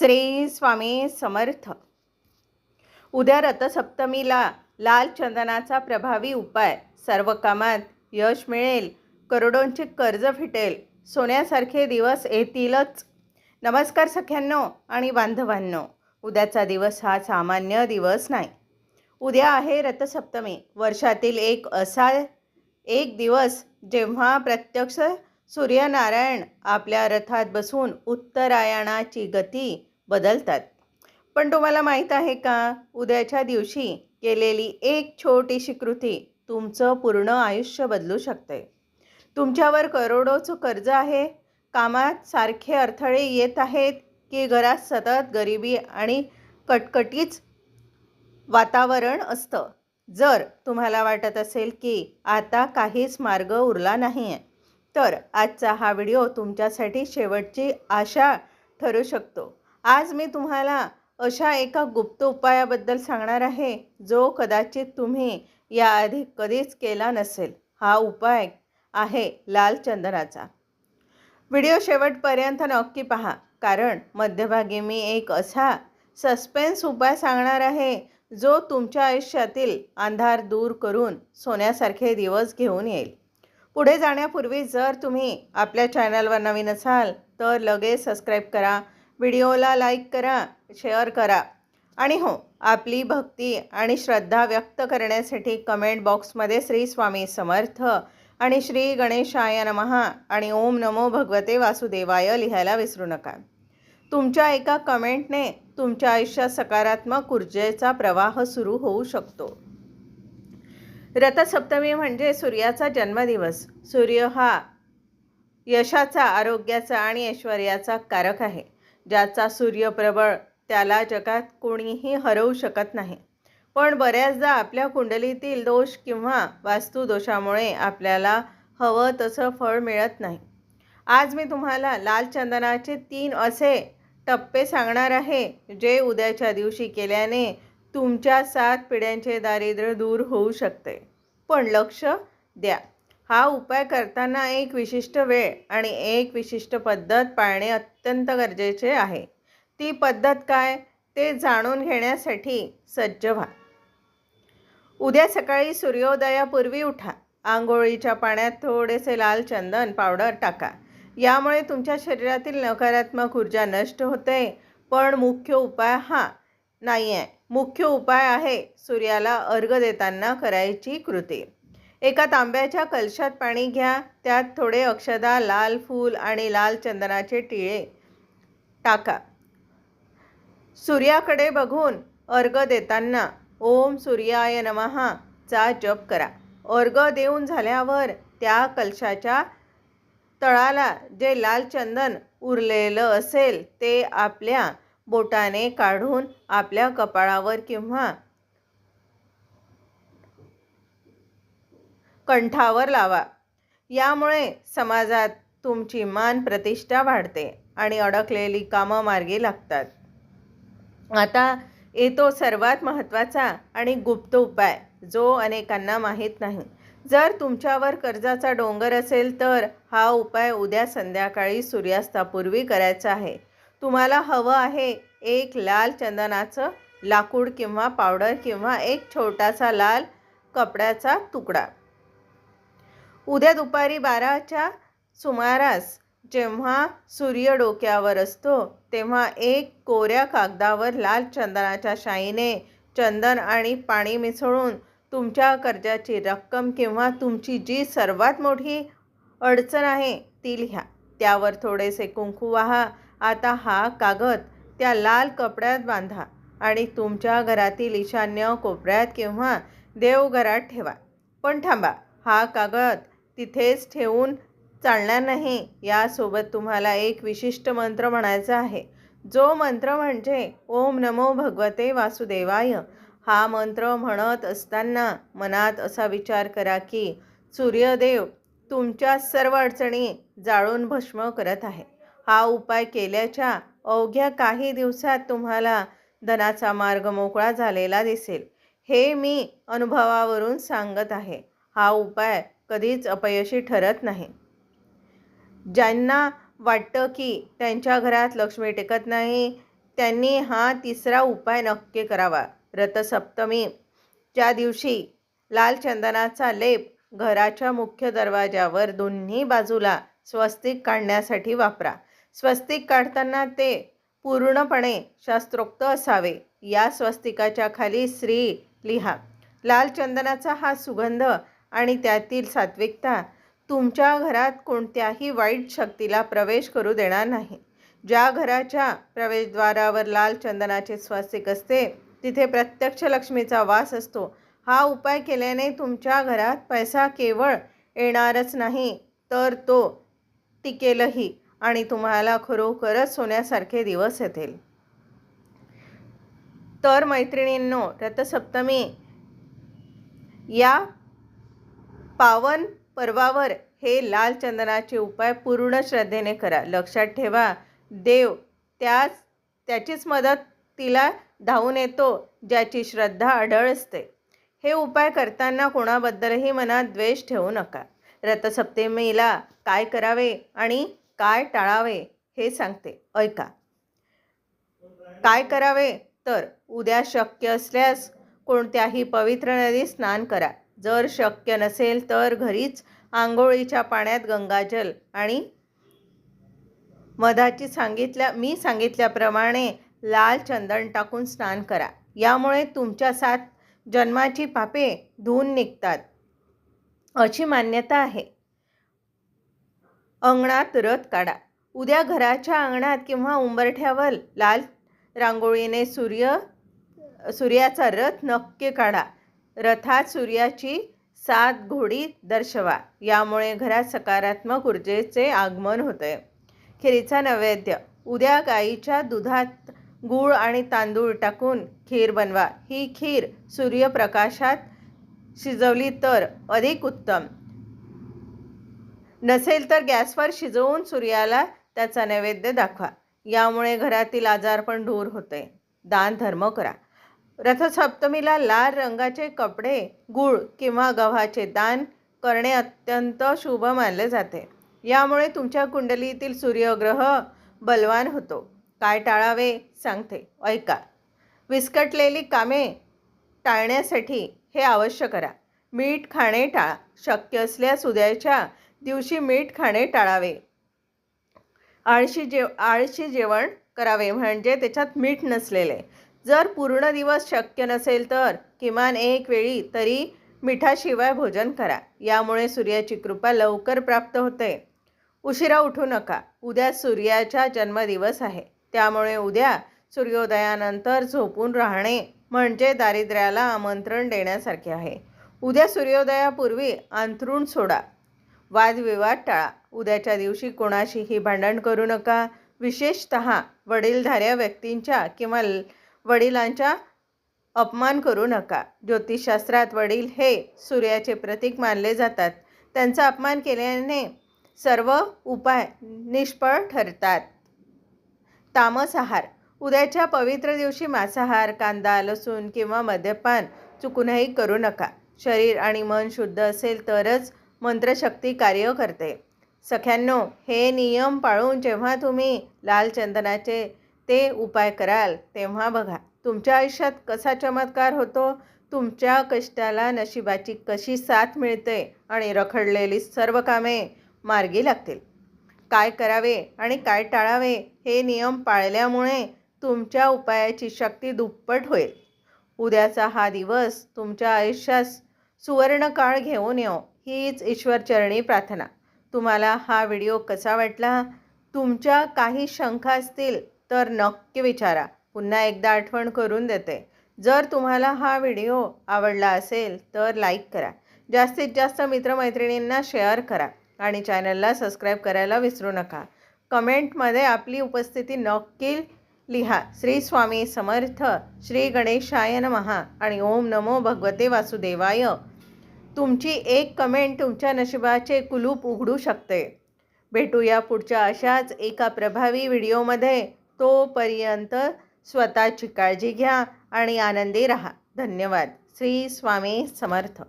श्री स्वामी समर्थ. उद्या रथसप्तमीला लाल चंदनाचा प्रभावी उपाय. सर्व कामात यश मिळेल. करोडोंचे कर्ज फिटेल सोन्यासारखे दिवस येतीलच. नमस्कार सख्यांनो आणि बांधवांनो. उद्याचा दिवस हा सामान्य दिवस नाही. उद्या आहे रथसप्तमी. वर्षातील एक असा एक दिवस जेव्हा प्रत्यक्ष सूर्यनारायण आपल्या रथात बसून उत्तरायणाची गती बदलतात. पण तुम्हाला माहीत आहे का? उद्याच्या दिवशी केलेली एक छोटीशी कृती तुमचं पूर्ण आयुष्य बदलू शकते. तुमच्यावर करोडोचं कर्ज आहे. कामात सारखे अडथळे येत आहेत की घरात सतत गरिबी आणि कटकटीच वातावरण असतं. जर तुम्हाला वाटत असेल की आता काहीच मार्ग उरला नाही आहे तर आजचा हा व्हिडिओ तुमच्यासाठी शेवटची आशा ठरू शकतो. आज मी तुम्हाला अशा एका गुप्त उपायाबद्दल सांगणार आहे जो कदाचित तुम्ही याआधी कधीच केला नसेल. हा उपाय आहे लाल चंदनाचा. व्हिडिओ शेवटपर्यंत नक्की पहा कारण मध्यभागी मी एक असा सस्पेन्स उपाय सांगणार आहे जो तुमच्या आयुष्यातील अंधार दूर करून सोन्यासारखे दिवस घेऊन येईल. पुढे जाण्यापूर्वी जर तुम्ही आपल्या चॅनलवर नवीन असाल तर लगेच सबस्क्राईब करा व्हिडिओला लाईक करा शेअर करा. आणि हो आपली भक्ती आणि श्रद्धा व्यक्त करण्यासाठी कमेंट बॉक्समध्ये श्री स्वामी समर्थ आणि श्री गणेशाय नमहा आणि ओम नमो भगवते वासुदेवाय लिहायला विसरू नका. तुमच्या एका कमेंटने तुमच्या आयुष्यात सकारात्मक ऊर्जेचा प्रवाह सुरू होऊ शकतो. रथसप्तमी म्हणजे सूर्याचा जन्मदिवस. सूर्य हा यशाचा आरोग्याचा आणि ऐश्वर्याचा कारक आहे. ज्याचा सूर्य प्रबळ त्याला जगात कोणीही हरवू शकत नाही. पण बऱ्याचदा आपल्या कुंडलीतील दोष किंवा वास्तुदोषामुळे आपल्याला हवं तसं फळ मिळत नाही. आज मी तुम्हाला लाल चंदनाचे तीन असे टप्पे सांगणार आहे जे उद्याच्या दिवशी केल्याने तुमच्या सात पिढ्यांचे दारिद्र्य दूर होऊ शकते. पण लक्ष द्या. हा उपाय करताना एक विशिष्ट वेळ आणि एक विशिष्ट पद्धत पाळणे अत्यंत गरजेचे आहे. ती पद्धत काय? ते जाणून घेण्यासाठी सज्ज व्हा. उद्या सकाळी सूर्योदयापूर्वी उठा. आंघोळीच्या पाण्यात थोडेसे लाल चंदन पावडर टाका. यामुळे तुमच्या शरीरातील नकारात्मक ऊर्जा नष्ट होते. पण मुख्य उपाय हा नाही आहे मुख्य उपाय आहे सूर्याला अर्घ देताना करायची कृती. एका तांब्याच्या कलशात पाणी घ्या त्यात थोडे अक्षदा लाल फूल आणि लाल चंदनाचे टिळे टाका. सूर्याकडे बघून अर्घ देताना ओम सूर्याय नमहा चा जप करा. अर्घ देऊन झाल्यावर त्या कलशाच्या तळाला जे लाल चंदन उरलेलं असेल ते आपल्या बोटाने काढून आपल्या कपाळावर किंवा कंठावर लावा. यामुळे समाजात तुमची मान प्रतिष्ठा वाढते आणि अडकलेली कामं मार्गी लागतात. आता येतो सर्वात महत्त्वाचा आणि गुप्त उपाय जो अनेकांना माहीत नाही. जर तुमच्यावर कर्जाचा डोंगर असेल तर हा उपाय उद्या संध्याकाळी सूर्यास्तापूर्वी करायचा आहे. तुम्हाला हवं आहे एक लाल चंदनाचं लाकूड किंवा पावडर किंवा एक छोटासा लाल कपड्याचा तुकडा. उद्या दुपारी बाराच्या सुमारास जेव्हा सूर्य डोक्यावर असतो तेव्हा एक कोऱ्या कागदावर लाल चंदनाच्या शाईने चंदन आणि पाणी मिसळून तुमच्या कर्जाची रक्कम किंवा तुमची जी सर्वात मोठी अडचण आहे ती लिहा. त्यावर थोडेसे कुंकू वाहा. आता हा कागद त्या लाल कपड्यात बांधा आणि तुमच्या घरातील ईशान्य कोपऱ्यात किंवा देवघरात ठेवा. पण थांबा हा कागद तिथेच ठेवून चालणार नाही. यासोबत तुम्हाला एक विशिष्ट मंत्र म्हणायचा आहे. जो मंत्र म्हणजे ओम नमो भगवते वासुदेवाय. हा मंत्र म्हणत असताना मनात असा विचार करा की सूर्यदेव तुमच्या सर्व अडचणी जाळून भस्म करत आहे. हा उपाय केल्याच्या अवघ्या काही दिवसात तुम्हाला धनाचा मार्ग मोकळा झालेला दिसेल. हे मी अनुभवावरून सांगत आहे. हा उपाय कधीच अपयशी ठरत नाही. ज्यांना वाटतं की त्यांच्या घरात लक्ष्मी टिकत नाही त्यांनी हा तिसरा उपाय नक्की करावा. रथसप्तमीच्या दिवशी लाल चंदनाचा लेप घराच्या मुख्य दरवाजावर दोन्ही बाजूला स्वस्तिक काढण्यासाठी वापरा. स्वस्तिक काढताना ते पूर्णपणे शास्त्रोक्त असावे. या स्वस्तिकाच्या खाली श्री लिहा. लाल चंदनाचा हा सुगंध आणि त्यातील सात्विकता तुमच्या घरात कोणत्याही वाईट शक्तीला प्रवेश करू देणार नाही. ज्या घराच्या प्रवेशद्वारावर लाल चंदनाचे स्वस्तिक असते तिथे प्रत्यक्ष लक्ष्मीचा वास असतो. हा उपाय केल्याने तुमच्या घरात पैसा केवळ येणारच नाही तर तो टिकेलही आणि तुम्हाला खरोखरच सोन्यासारखे दिवस येतील. तर मैत्रिणींनो रथसप्तमी या पावन पर्वावर हे लाल चंदनाचे उपाय पूर्ण श्रद्धेने करा. लक्षात ठेवा देव त्याच त्याचीच मदत तिला धावून येतो ज्याची श्रद्धा अढळ असते. हे उपाय करताना कोणाबद्दलही मनात द्वेष ठेवू नका. रथसप्तमीला काय करावे आणि काय टाळावे हे सांगते. ऐका. काय करावे? तर उद्या शक्य असल्यास कोणत्याही पवित्र नदीत स्नान करा. जर शक्य नसेल तर घरीच आंघोळीच्या पाण्यात गंगाजल आणि मधाची सांगितल्या मी सांगितल्याप्रमाणे लाल चंदन टाकून स्नान करा. यामुळे तुमच्या सात जन्माची पापे धुवून निघतात. अशी मान्यता आहे. अंगणात रथ काढा. उद्या घराच्या अंगणात किंवा उंबरठ्यावर लाल रांगोळीने सूर्य सूर्याचा रथ नक्की काढा. रथात सूर्याची सात घोडी दर्शवा. यामुळे घरात सकारात्मक ऊर्जेचे आगमन होते. खिरीचा नैवेद्य. उद्या गाईच्या दुधात गूळ आणि तांदूळ टाकून खीर बनवा. ही खीर सूर्यप्रकाशात शिजवली तर अधिक उत्तम. नसेल तर गॅसवर शिजवून सूर्याला त्याचा नैवेद्य दाखवा. यामुळे घरातील आजारपण दूर होते. दान धर्म करा. रथसप्तमीला लाल रंगाचे कपडे गूळ किंवा गव्हाचे दान करणे अत्यंत शुभ मानले जाते. यामुळे तुमच्या कुंडलीतील सूर्यग्रह बलवान होतो. काय टाळावे? सांगते. ऐका. विस्कटलेली कामे टाळण्यासाठी हे अवश्य करा. मीठ खाणे टाळा. शक्य असल्यास उद्याच्या दिवशी मीठ खाणे टाळावे. आळशी जेव आळशी जेवण करावे. म्हणजे त्याच्यात मीठ नसलेले. जर पूर्ण दिवस शक्य नसेल तर किमान एक वेळी तरी मिठाशिवाय भोजन करा. यामुळे सूर्याची कृपा लवकर प्राप्त होते. उशिरा उठू नका. उद्या सूर्याचा जन्मदिवस आहे. त्यामुळे उद्या सूर्योदयानंतर झोपून राहणे म्हणजे दारिद्र्याला आमंत्रण देण्यासारखे आहे. उद्या सूर्योदयापूर्वी अंथरूण सोडा. वादविवाद टाळा. उद्याच्या दिवशी कोणाशीही भांडण करू नका. विशेषत वडीलधाऱ्या व्यक्तींच्या किंवा वडिलांच्या अपमान करू नका. ज्योतिषशास्त्रात वडील हे सूर्याचे प्रतीक मानले जातात. त्यांचा अपमान केल्याने सर्व उपाय निष्फळ ठरतात. तामस आहार. उद्याच्या पवित्र दिवशी मांसाहार कांदा लसूण किंवा मद्यपान चुकूनही करू नका. शरीर आणि मन शुद्ध असेल तरच मंत्रशक्ती कार्य करते. सख्यांनो हे नियम पाळून जेव्हा तुम्ही लाल चंदनाचे ते उपाय कराल तेव्हा बघा. तुमच्या आयुष्यात कसा चमत्कार होतो? तुमच्या कष्टाला नशिबाची कशी साथ मिळते आणि रखडलेली सर्व कामे मार्गी लागतील. काय करावे आणि काय टाळावे हे नियम पाळल्यामुळे तुमच्या उपायाची शक्ती दुप्पट होईल. उद्याचा हा दिवस तुमच्या आयुष्यात सुवर्णकाळ घेऊन येऊ हीच ईश्वरचरणी प्रार्थना. तुम्हाला हा व्हिडिओ कसा वाटला? तुमच्या काही शंका असतील तर नक्की विचारा. पुन्हा एकदा आठवण करून देते. जर तुम्हाला हा व्हिडिओ आवडला असेल तर लाईक करा. जास्तीत जास्त मित्रमैत्रिणींना शेअर करा आणि चॅनलला सबस्क्राईब करायला विसरू नका. कमेंटमध्ये आपली उपस्थिती नक्की लिहा. श्री स्वामी समर्थ श्री गणेशाय नमहा आणि ओम नमो भगवते वासुदेवाय. तुमची एक कमेंट तुमच्या नशिबाचे कुलूप उघडू शकते. भेटूया पुढच्या अशाच एका प्रभावी व्हिडिओमध्ये. तोपर्यंत स्वतःची काळजी घ्या आणि आनंदी राहा. धन्यवाद. श्री स्वामी समर्थ.